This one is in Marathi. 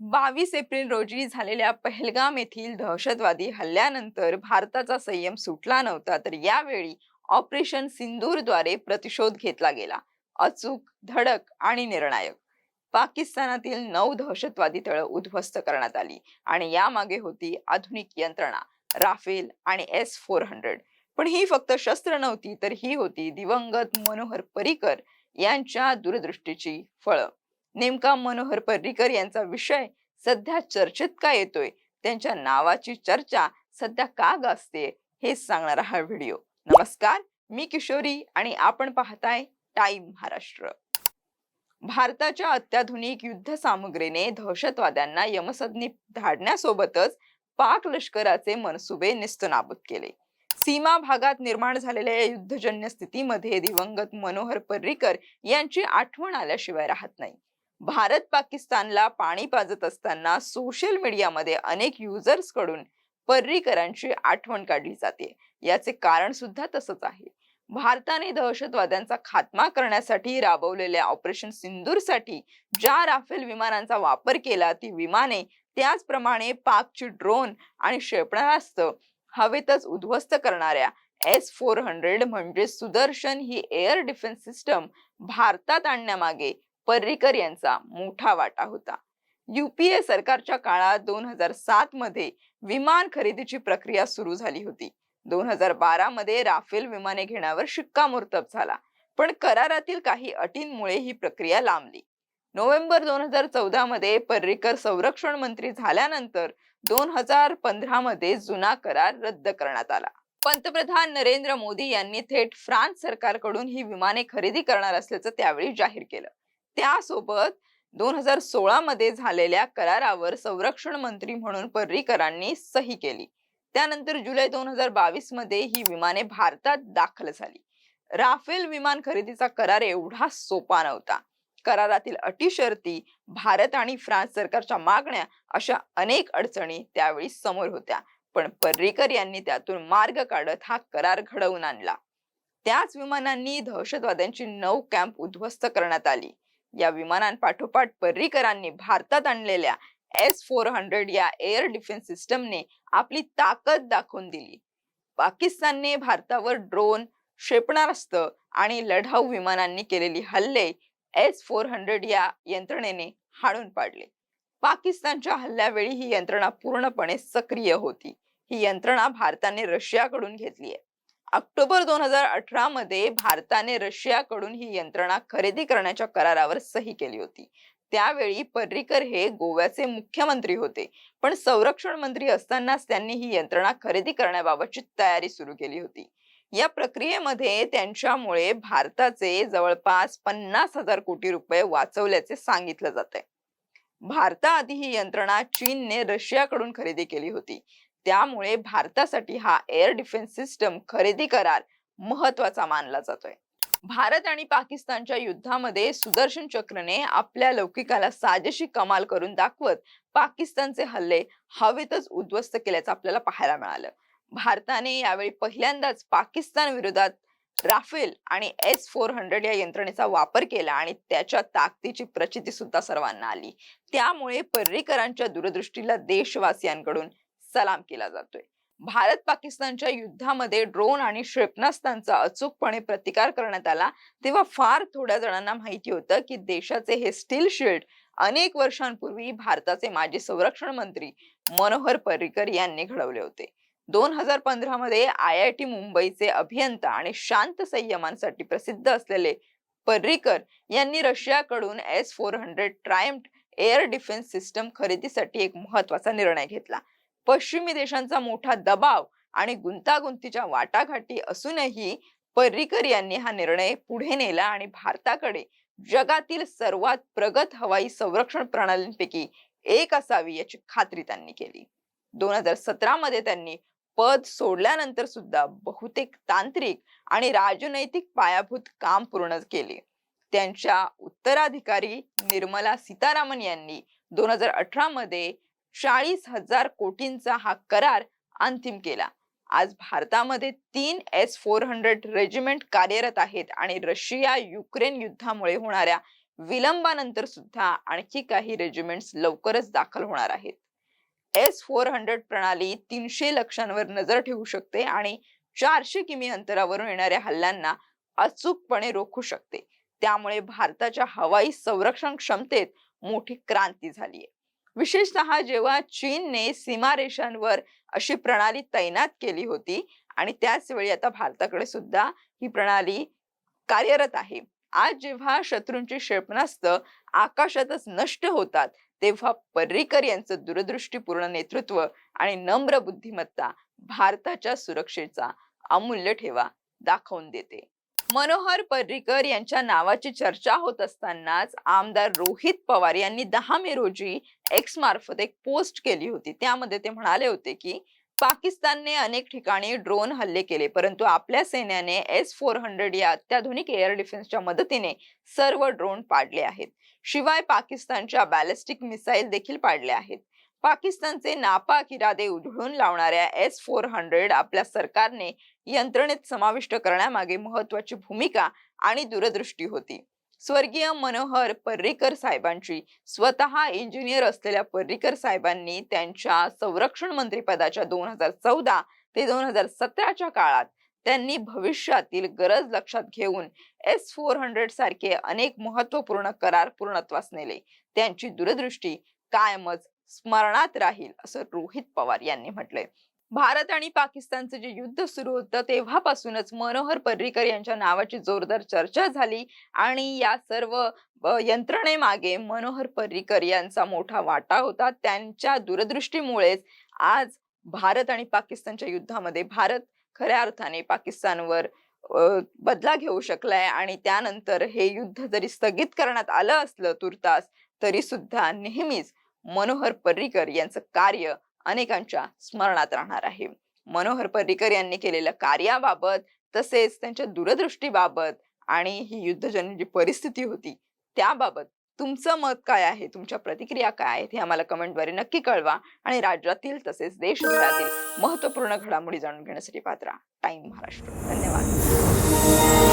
बावीस एप्रिल रोजी झालेल्या पहलगाम येथील दहशतवादी हल्ल्यानंतर भारताचा संयम सुटला नव्हता तर यावेळी ऑपरेशन सिंदूरद्वारे प्रतिशोध घेतला गेला. अचूक धडक आणि निर्णायक. पाकिस्तानातील नऊ दहशतवादी तळ उद्ध्वस्त करण्यात आली आणि यामागे होती आधुनिक यंत्रणा राफेल आणि एस फोर हंड्रेड. पण ही फक्त शस्त्र नव्हती तर ही होती दिवंगत मनोहर पर्रिकर यांच्या दूरदृष्टीची फळं. नेमका मनोहर पर्रीकर यांचा विषय सध्या चर्चेत का येतोय? त्यांच्या नावाची चर्चा सध्या का गाजते हेच सांगणारा हा व्हिडिओ. नमस्कार मी किशोरी आणि आपण पाहताय टाइम महाराष्ट्र. भारताच्या अत्याधुनिक युद्ध सामग्रीने दहशतवाद्यांना यमसदनी धाडण्यासोबतच पाक लष्कराचे मनसुबे निस्तनाबूत केले. सीमा भागात निर्माण झालेल्या या युद्धजन्य स्थितीमध्ये दिवंगत मनोहर पर्रीकर यांची आठवण आल्याशिवाय राहत नाही. भारत पाकिस्तानला पाणी पाजत असताना सोशल मीडियामध्ये अनेक युजर्सकडून पर्रीकरांची आठवण काढली जाते. याचे कारण सुद्धा तसंच आहे. भारताने दहशतवाद्यांचा खात्मा करण्यासाठी राबवलेल्या ऑपरेशन सिंदूरसाठी ज्या राफेल विमानांचा वापर केला ती विमाने त्याचप्रमाणे पाकची ड्रोन आणि क्षेपणास्त्र हवेतच उद्ध्वस्त करणाऱ्या एस फोर हंड्रेड म्हणजे सुदर्शन ही एअर डिफेन्स सिस्टम भारतात आणण्यामागे पर्रिकर यांचा मोठा वाटा होता. युपीए सरकारच्या काळात दोन हजार सात मध्ये विमान खरेदीची प्रक्रिया सुरू झाली होती. दोन हजार बारा मध्ये राफेल विमाने घेण्यावर शिक्कामोर्तब झाला पण करारातील काही अटींमुळे ही प्रक्रिया लांबली. नोव्हेंबर दोन हजार चौदा मध्ये पर्रिकर संरक्षण मंत्री झाल्यानंतर दोन हजार पंधरा मध्ये जुना करार रद्द करण्यात आला. पंतप्रधान नरेंद्र मोदी यांनी थेट फ्रान्स सरकारकडून ही विमाने खरेदी करणार असल्याचं त्यावेळी जाहीर केलं. त्यासोबत दोन हजार सोळा मध्ये झालेल्या करारावर संरक्षण मंत्री म्हणून पर्रीकरांनी सही केली. त्यानंतर जुलै दोन हजार बावीसमध्ये ही विमाने भारतात दाखल झाली. राफेल विमान खरेदीचा करार एवढा सोपा नव्हता. करारातील अटी शर्ती भारत आणि फ्रान्स सरकारच्या मागण्या अशा अनेक अडचणी त्यावेळी समोर होत्या. पण पर्रीकर यांनी त्यातून मार्ग काढत हा करार घडवून आणला. त्याच विमानांनी दहशतवाद्यांची नऊ कॅम्प उद्ध्वस्त करण्यात आली. या विमानांपाठोपाठ पर्रीकरांनी भारतात आणलेल्या एस फोर हंड्रेड या एअर डिफेन्स सिस्टमने आपली ताकद दाखवून दिली. पाकिस्तानने भारतावर ड्रोन क्षेपणास्त्र आणि लढाऊ विमानांनी केलेली हल्ले एस फोर हंड्रेड या यंत्रणेने हाणून पाडले. पाकिस्तानच्या हल्ल्यावेळी ही यंत्रणा पूर्णपणे सक्रिय होती. ही यंत्रणा भारताने रशियाकडून घेतली आहे. ऑक्टोबर दोन हजार अठरा मध्ये भारताने रशियाकडून ही यंत्रणा खरेदी करण्याच्या करारावर सही केली होती. त्यावेळी पर्रिकर हे गोव्याचे मुख्यमंत्री होते. पण संरक्षण मंत्री असतानाच त्यांनी ही यंत्रणा खरेदी करण्याबाबतची तयारी सुरू केली होती. या प्रक्रियेमध्ये त्यांच्यामुळे भारताचे जवळपास पन्नास हजार कोटी रुपये वाचवल्याचे सांगितलं जात आहे भारताआधी ही यंत्रणा चीनने रशियाकडून खरेदी केली होती. त्यामुळे भारतासाठी हा एअर डिफेन्स सिस्टम खरेदी करार महत्त्वाचा मानला जातोय. भारत आणि पाकिस्तानच्या युद्धामध्ये सुदर्शन चक्रने आपल्या लौकिकाला साजेशी कमाल करून दाखवत पाकिस्तानचे हल्ले हवेतच उद्ध्वस्त केल्याचं आपल्याला पाहायला मिळालं. भारताने यावेळी पहिल्यांदाच पाकिस्तान विरोधात राफेल आणि एस फोर हंड्रेड या यंत्रणेचा वापर केला आणि त्याच्या ताकदीची प्रचिती सुद्धा सर्वांना आली. त्यामुळे पर्रीकरांच्या दूरदृष्टीला देशवासियांकडून सलाम केला जातोय. भारत पाकिस्तानच्या युद्धामध्ये ड्रोन आणि क्षेपणास्त्रांचा अचूकपणे प्रतिकार करण्यात आला तेव्हा फार थोड्या जणांना माहिती होतं की देशाचे हे स्टील शिल्ड अनेक वर्षांपूर्वी भारताचे माजी संरक्षण मंत्री मनोहर पर्रिकर यांनी घडवले होते. दोन हजार पंधरा मध्ये आय आय टी मुंबईचे अभियंता आणि शांत संयमांसाठी प्रसिद्ध असलेले पर्रिकर यांनी रशियाकडून S four hundred triumph air defence system खरेदीसाठी एक महत्त्वाचा निर्णय घेतला. पश्चिमी देशांचा मोठा दबाव आणि गुंतागुंतीच्या वाटाघाटी असूनही पर्रिकर यांनी हा निर्णय पुढे नेला आणि भारताकडे जगातील सर्वात प्रगत हवाई संरक्षण प्रणालींपैकी एक असावी याची खात्री त्यांनी केली. दोन हजार सतरा मध्ये त्यांनी पद सोडल्यानंतर सुद्धा बहुतेक तांत्रिक आणि राजनैतिक पायाभूत काम पूर्ण केले. त्यांच्या उत्तराधिकारी निर्मला सीतारामन यांनी दोन हजार अठरा मध्ये चाळीस हजार कोटींचा हा करार अंतिम केला. आज भारतामध्ये तीन एस फोर हंड्रेड रेजिमेंट कार्यरत आहेत आणि रशिया युक्रेन युद्धामुळे होणाऱ्या विलंबानंतर सुद्धा आणखी काही रेजिमेंट्स लवकरच दाखल होणार आहेत. एस फोर हंड्रेड प्रणाली तीनशे लक्षांवर नजर ठेवू शकते आणि चारशे किमी अंतरावरून येणाऱ्या हल्ल्यांना अचूकपणे रोखू शकते. त्यामुळे भारताच्या हवाई संरक्षण क्षमतेत मोठी क्रांती झाली आहे विशेषतः जेव्हा चीनने सीमारेषांवर अशी प्रणाली तैनात केली होती आणि त्याच वेळी आता भारताकडे सुद्धा ही प्रणाली कार्यरत आहे. आज जेव्हा शत्रूंची क्षेपणास्त्र आकाशातच नष्ट होतात तेव्हा पर्रिकर यांचं दूरदृष्टीपूर्ण नेतृत्व आणि नम्र बुद्धिमत्ता भारताच्या सुरक्षेचा अमूल्य ठेवा दाखवून देते. मनोहर पर्रिकर यांच्या नावाची चर्चा होत असतानाच आमदार रोहित पवार यांनी दहा मे रोजी एक्स मार्फत एक पोस्ट केली होती. त्यामध्ये ते म्हणाले होते की पाकिस्तानने अनेक ठिकाणी ड्रोन हल्ले केले परंतु आपल्या सैन्याने एस फोर हंड्रेड या अत्याधुनिक एअर डिफेन्सच्या मदतीने सर्व ड्रोन पाडले आहेत. शिवाय पाकिस्तानच्या बॅलिस्टिक मिसाईल देखील पाडल्या आहेत. पाकिस्तानचे नापाक इरादे उधळून लावणाऱ्या एस फोर हंड्रेड आपल्या सरकारने यंत्रणेत समाविष्ट करण्यामागे महत्वाची भूमिका आणि दूरदृष्टी होती. स्वर्गीय मनोहर पर्रिकर साहेबांची स्वतः इंजिनियर असलेल्या पर्रिकर साहेबांनी त्यांच्या संरक्षण मंत्री पदाच्या दोन हजार चौदा ते दोन हजार सतराच्या काळात त्यांनी भविष्यातील गरज लक्षात घेऊन एस फोर हंड्रेड सारखे अनेक महत्त्वपूर्ण करार पूर्णत्वास नेले. त्यांची दूरदृष्टी कायमच स्मरणात राहील असं रोहित पवार यांनी म्हटलंय. भारत आणि पाकिस्तानचं जे युद्ध सुरू होतं तेव्हापासूनच मनोहर पर्रिकर यांच्या नावाची जोरदार चर्चा झाली आणि या सर्व यंत्रणेमागे मनोहर पर्रिकर यांचा मोठा वाटा होता. त्यांच्या दूरदृष्टीमुळेच आज भारत आणि पाकिस्तानच्या युद्धामध्ये भारत खऱ्या अर्थाने पाकिस्तानवर बदला घेऊ शकलाय आणि त्यानंतर हे युद्ध जरी स्थगित करण्यात आलं असलं तुर्तास तरी सुद्धा नेहमीच मनोहर पर्रीकर यांचं कार्य अनेकांच्या स्मरणात राहणार आहे. मनोहर पर्रीकर यांनी केलेल्या कार्याबाबत तसेच त्यांच्या दूरदृष्टीबाबत आणि ही युद्धजन्य जी परिस्थिती होती त्याबाबत तुमचं मत काय आहे? तुमच्या प्रतिक्रिया काय आहेत? हे आम्हाला कमेंटद्वारे नक्की कळवा आणि राज्यातील तसेच देशभरातील महत्त्वपूर्ण घडामोडी जाणून घेण्यासाठी पात्रा. टाइम महाराष्ट्र. धन्यवाद.